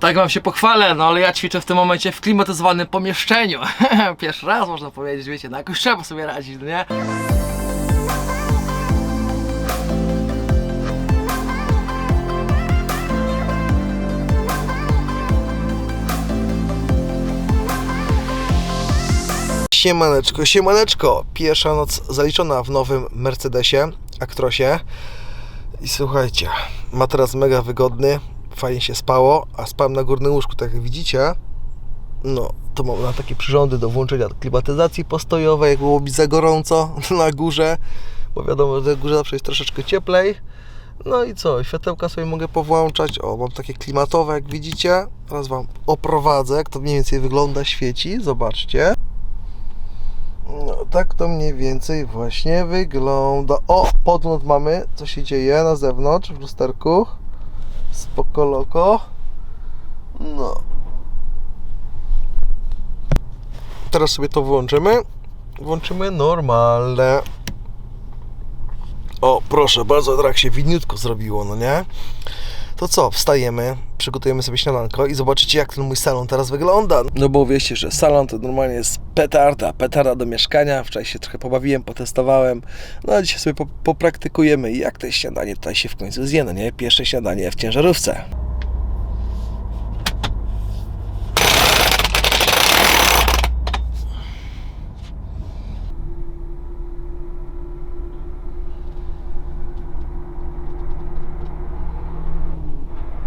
Tak wam się pochwalę, no ale ja ćwiczę w tym momencie w klimatyzowanym pomieszczeniu. Pierwszy raz można powiedzieć, wiecie, no jakoś trzeba sobie radzić, no nie? Siemaneczko, siemaneczko. Pierwsza noc zaliczona w nowym Mercedesie Actrosie. I słuchajcie, materac mega wygodny, fajnie się spało, a spałem na górnym łóżku, tak jak widzicie. No, to mam na takie przyrządy do włączenia klimatyzacji postojowej, jak było mi za gorąco na górze, bo wiadomo, że na górze zawsze jest troszeczkę cieplej. No i co, światełka sobie mogę powłączać. O, mam takie klimatowe, jak widzicie. Teraz Wam oprowadzę, jak to mniej więcej wygląda, świeci. Zobaczcie. No, tak to mniej więcej właśnie wygląda. O, podgląd mamy, co się dzieje na zewnątrz w lusterku. Spoko loko. No. Teraz sobie to włączymy. Włączymy normalne. O, proszę, bardzo tak się widniutko zrobiło, no nie? To co, wstajemy, przygotujemy sobie śniadanko i zobaczycie jak ten mój salon teraz wygląda. No bo wiecie, że salon to normalnie jest petarda, petarda do mieszkania. Wczoraj się trochę pobawiłem, potestowałem. No a dzisiaj sobie po, popraktykujemy jak to śniadanie tutaj się w końcu zje, no nie? Pierwsze śniadanie w ciężarówce.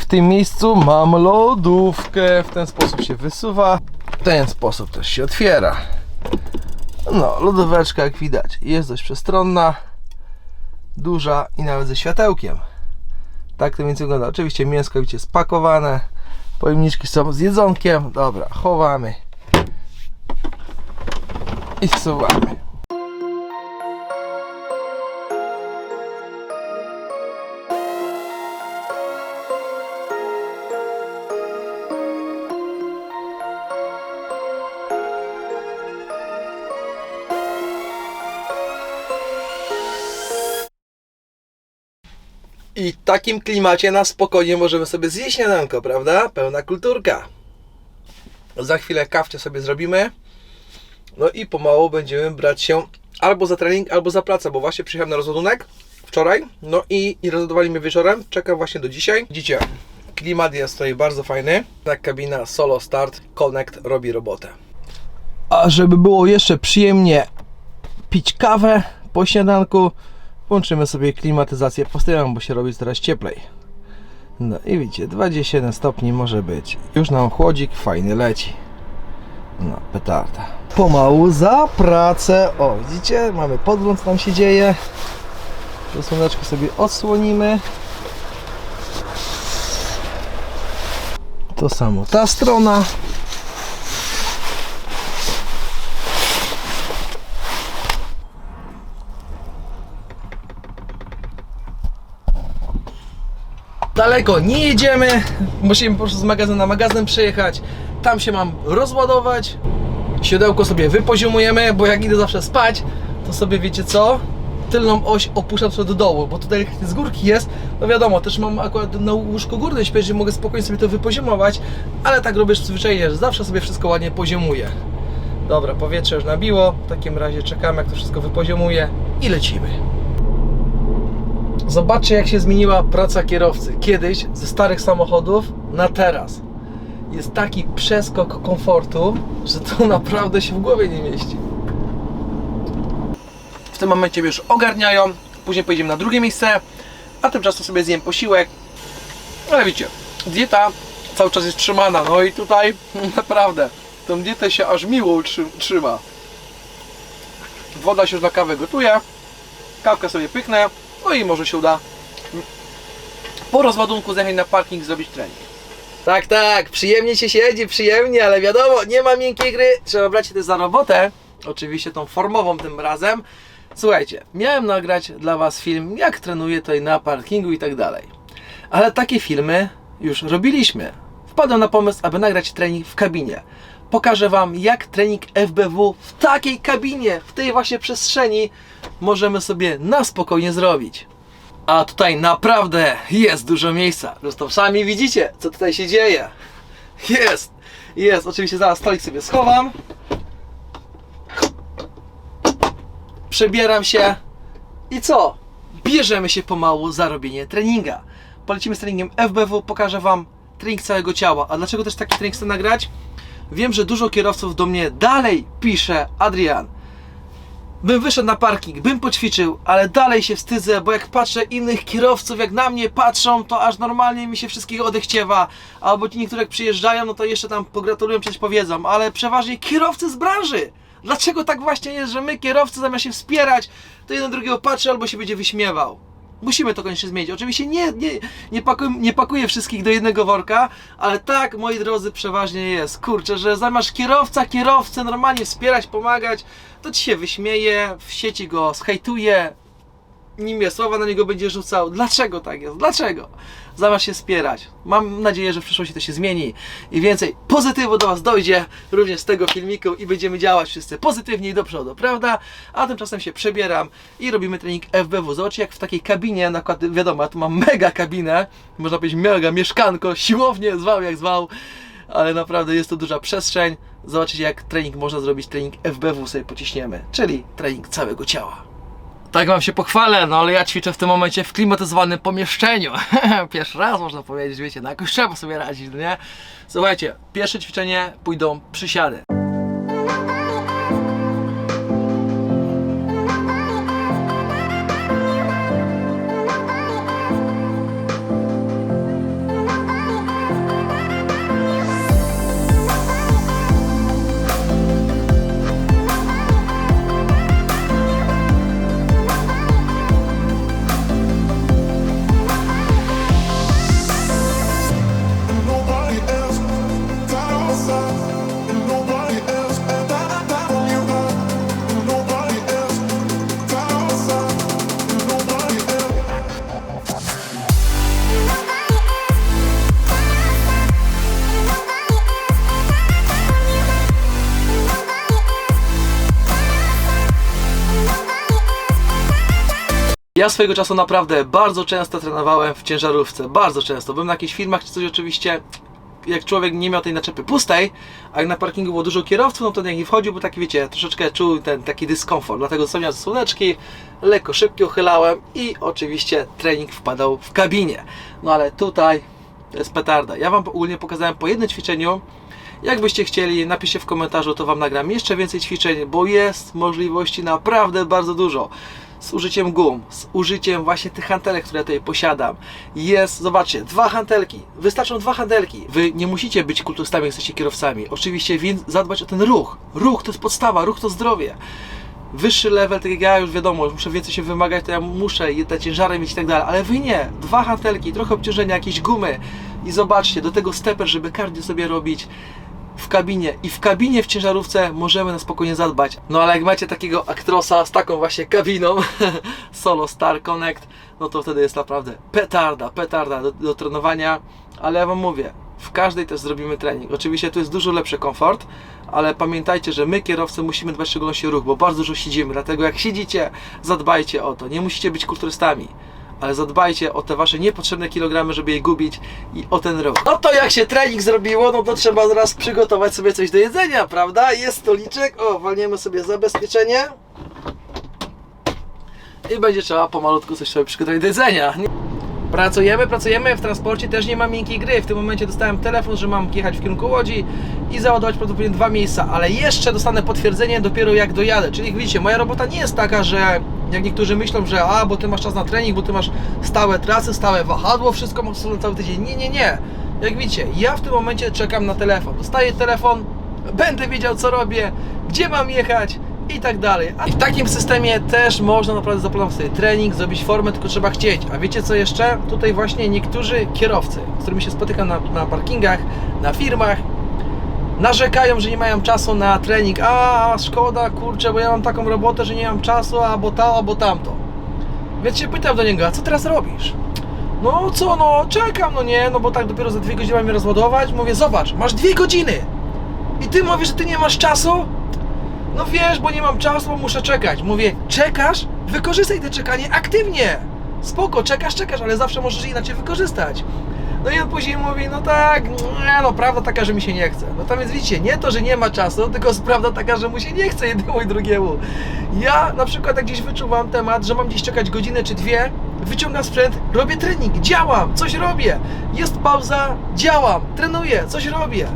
W tym miejscu mam lodówkę. W ten sposób się wysuwa. W ten sposób też się otwiera. No, lodóweczka jak widać jest dość przestronna, duża i nawet ze światełkiem. Tak to więc wygląda. Oczywiście mięsko widzicie spakowane. Pojemniczki są z jedzonkiem. Dobra, chowamy. I wsuwamy. I w takim klimacie na spokojnie możemy sobie zjeść śniadanko, prawda? Pełna kulturka. Za chwilę kawcie sobie zrobimy. No i pomału będziemy brać się albo za trening, albo za pracę, bo właśnie przyjechałem na rozładunek wczoraj. No i, i rozładowali mnie wieczorem. Czekam właśnie do dzisiaj. Widzicie, klimat jest tutaj bardzo fajny. Ta kabina Solo Start Connect robi robotę. A żeby było jeszcze przyjemnie pić kawę po śniadanku, włączymy sobie klimatyzację postawioną, bo się robi coraz cieplej. No i widzicie, 27 stopni może być. Już nam chłodzik fajny leci. No, petarda. Pomału za pracę. O, widzicie, mamy podgląd, tam się dzieje. To słoneczko sobie odsłonimy. To samo ta strona. Daleko nie jedziemy. Musimy po prostu z magazynu na magazyn przyjechać. Tam się mam rozładować. Siodełko sobie wypoziomujemy, bo jak idę zawsze spać, to sobie wiecie co? Tylną oś opuszczam sobie do dołu, bo tutaj z górki jest, no wiadomo, też mam akurat na łóżku górne śpię, że mogę spokojnie sobie to wypoziomować, ale tak robię zwyczajnie, że zawsze sobie wszystko ładnie poziomuję. Dobra, powietrze już nabiło, w takim razie czekamy jak to wszystko wypoziomuje i lecimy. Zobaczcie, jak się zmieniła praca kierowcy. Kiedyś ze starych samochodów na teraz. Jest taki przeskok komfortu, że to naprawdę się w głowie nie mieści. W tym momencie już ogarniają, później pojedziemy na drugie miejsce, a tymczasem sobie zjem posiłek. Ale widzicie, dieta cały czas jest trzymana, no i tutaj naprawdę tą dietę się aż miło trzyma. Woda się już na kawę gotuje, kawkę sobie pyknę, no i może się uda po rozładunku zjechać na parking zrobić trening. Tak, tak, przyjemnie się siedzi, przyjemnie, ale wiadomo, nie ma miękkiej gry. Trzeba brać się też za robotę, oczywiście tą formową tym razem. Słuchajcie, miałem nagrać dla Was film, jak trenuję tutaj na parkingu i tak dalej. Ale takie filmy już robiliśmy. Wpadłem na pomysł, aby nagrać trening w kabinie. Pokażę Wam, jak trening FBW w takiej kabinie, w tej właśnie przestrzeni możemy sobie na spokojnie zrobić. A tutaj naprawdę jest dużo miejsca. Zresztą sami widzicie, co tutaj się dzieje. Jest, jest. Oczywiście zaraz stolik sobie schowam. Przebieram się i co? Bierzemy się pomału za robienie treninga. Polecimy z treningiem FBW, pokażę Wam trening całego ciała. A dlaczego też taki trening chcę nagrać? Wiem, że dużo kierowców do mnie dalej pisze, Adrian, bym wyszedł na parking, bym poćwiczył, ale dalej się wstydzę, bo jak patrzę innych kierowców, jak na mnie patrzą, to aż normalnie mi się wszystkich odechciewa. Albo ci niektóre jak przyjeżdżają, no to jeszcze tam pogratulują, coś powiedzą, ale przeważnie kierowcy z branży. Dlaczego tak właśnie jest, że my kierowcy zamiast się wspierać, to jeden drugiego patrzy albo się będzie wyśmiewał? Musimy to koniecznie zmienić. Oczywiście nie, nie, nie, pakuję, nie pakuję wszystkich do jednego worka, ale tak, moi drodzy, przeważnie jest. Kurczę, że zamiast kierowca, kierowcę normalnie wspierać, pomagać, to ci się wyśmieje, w sieci go zhejtuje, nimie słowa na niego będzie rzucał. Dlaczego tak jest? Dlaczego? Zamiast się wspierać. Mam nadzieję, że w przyszłości to się zmieni i więcej pozytywu do Was dojdzie również z tego filmiku i będziemy działać wszyscy pozytywnie i do przodu, prawda? A tymczasem się przebieram i robimy trening FBW. Zobaczcie jak w takiej kabinie, na przykład wiadomo, ja tu mam mega kabinę, można powiedzieć mega mieszkanko, siłownię, zwał jak zwał, ale naprawdę jest to duża przestrzeń. Zobaczycie jak trening można zrobić, trening FBW sobie pociśniemy, czyli trening całego ciała. Tak wam się pochwalę, no ale ja ćwiczę w tym momencie w klimatyzowanym pomieszczeniu. Pierwszy raz można powiedzieć, wiecie, no jakoś trzeba sobie radzić, no nie? Słuchajcie, pierwsze ćwiczenie pójdą przysiady. Ja swojego czasu naprawdę bardzo często trenowałem w ciężarówce, bardzo często. Byłem na jakichś filmach czy coś oczywiście, jak człowiek nie miał tej naczepy pustej, a jak na parkingu było dużo kierowców, no to jak nie wchodził, bo taki wiecie, troszeczkę czuł ten taki dyskomfort. Dlatego zostawiałem słoneczki, lekko szybko uchylałem i oczywiście trening wpadał w kabinie. No ale tutaj to jest petarda. Ja Wam ogólnie pokazałem po jednym ćwiczeniu. Jakbyście chcieli, napiszcie w komentarzu, to Wam nagram jeszcze więcej ćwiczeń, bo jest możliwości naprawdę bardzo dużo. Z użyciem gum, z użyciem właśnie tych hantelek, które tutaj posiadam. Jest, zobaczcie, dwa hantelki. Wystarczą dwa hantelki. Wy nie musicie być kulturystami, jesteście kierowcami. Oczywiście więc zadbać o ten ruch. Ruch to jest podstawa, ruch to zdrowie wyższy level, tak jak ja już wiadomo, muszę więcej się wymagać, to ja muszę te ciężary mieć i tak dalej, ale wy nie, dwa hantelki, trochę obciążenia, jakieś gumy i zobaczcie, do tego steper, żeby cardio sobie robić w kabinie i w kabinie w ciężarówce możemy na spokojnie zadbać. No ale jak macie takiego aktrosa z taką właśnie kabiną, Solo Star Connect, no to wtedy jest naprawdę petarda, petarda do, do trenowania, ale ja Wam mówię, w każdej też zrobimy trening. Oczywiście tu jest dużo lepszy komfort, ale pamiętajcie, że my kierowcy musimy dbać w szczególności o ruch, bo bardzo dużo siedzimy, dlatego jak siedzicie, zadbajcie o to. Nie musicie być kulturystami, ale zadbajcie o te wasze niepotrzebne kilogramy, żeby je gubić i o ten ruch. No to jak się trening zrobiło, no to trzeba zaraz przygotować sobie coś do jedzenia, prawda? Jest stoliczek, o, walniemy sobie zabezpieczenie i będzie trzeba pomalutku coś sobie przygotować do jedzenia. Pracujemy, pracujemy, w transporcie też nie ma miękkiej gry. W tym momencie dostałem telefon, że mam jechać w kierunku Łodzi i załadować prawdopodobnie dwa miejsca, ale jeszcze dostanę potwierdzenie dopiero jak dojadę. Czyli widzicie, moja robota nie jest taka, że jak niektórzy myślą, że a, bo ty masz czas na trening, bo ty masz stałe trasy, stałe wahadło, wszystko masz na cały tydzień. Nie, nie, nie. Jak widzicie, ja w tym momencie czekam na telefon. Dostaję telefon, będę wiedział co robię, gdzie mam jechać i tak dalej. A w takim systemie też można naprawdę zaplanować sobie trening, zrobić formę, tylko trzeba chcieć. A wiecie co jeszcze? Tutaj właśnie niektórzy kierowcy, z którymi się spotykam na, na parkingach, na firmach, narzekają, że nie mają czasu na trening. A, szkoda, kurczę, bo ja mam taką robotę, że nie mam czasu, albo to, albo tamto. Więc się pytam do niego, a co teraz robisz? No co, no czekam, no nie, no bo tak dopiero za dwie godziny mam je rozładować. Mówię, zobacz, masz dwie godziny i ty mówisz, że ty nie masz czasu? No wiesz, bo nie mam czasu, bo muszę czekać. Mówię, czekasz? Wykorzystaj to czekanie aktywnie. spoko, czekasz, czekasz, ale zawsze możesz inaczej wykorzystać. No i on później mówi, no tak, no prawda taka, że mi się nie chce. No tam więc widzicie, nie to, że nie ma czasu, tylko prawda taka, że mu się nie chce jednemu i drugiemu. Ja na przykład jak gdzieś wyczuwam temat, że mam gdzieś czekać godzinę czy dwie, wyciągam sprzęt, robię trening, działam, coś robię. Jest pauza, działam, trenuję, coś robię.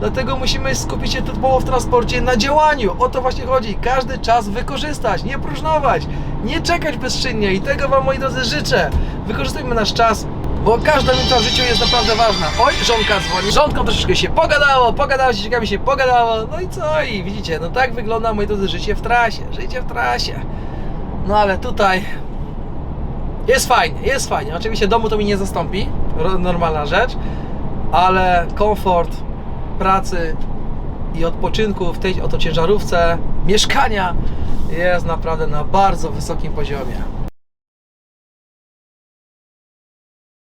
Dlatego musimy skupić się typowo w transporcie na działaniu. O to właśnie chodzi. Każdy czas wykorzystać, nie próżnować, nie czekać bezczynnie i tego Wam moi drodzy życzę. Wykorzystujmy nasz czas, bo każda minuta w życiu jest naprawdę ważna. Oj, żonka dzwoni. Żonką troszeczkę się pogadało, pogadało się, ciekawie się pogadało. No i co? I widzicie, no tak wygląda moi drodzy życie w trasie. Życie w trasie. No ale tutaj jest fajnie, jest fajnie. Oczywiście domu to mi nie zastąpi, normalna rzecz, ale komfort pracy i odpoczynku w tej oto ciężarówce, mieszkania jest naprawdę na bardzo wysokim poziomie.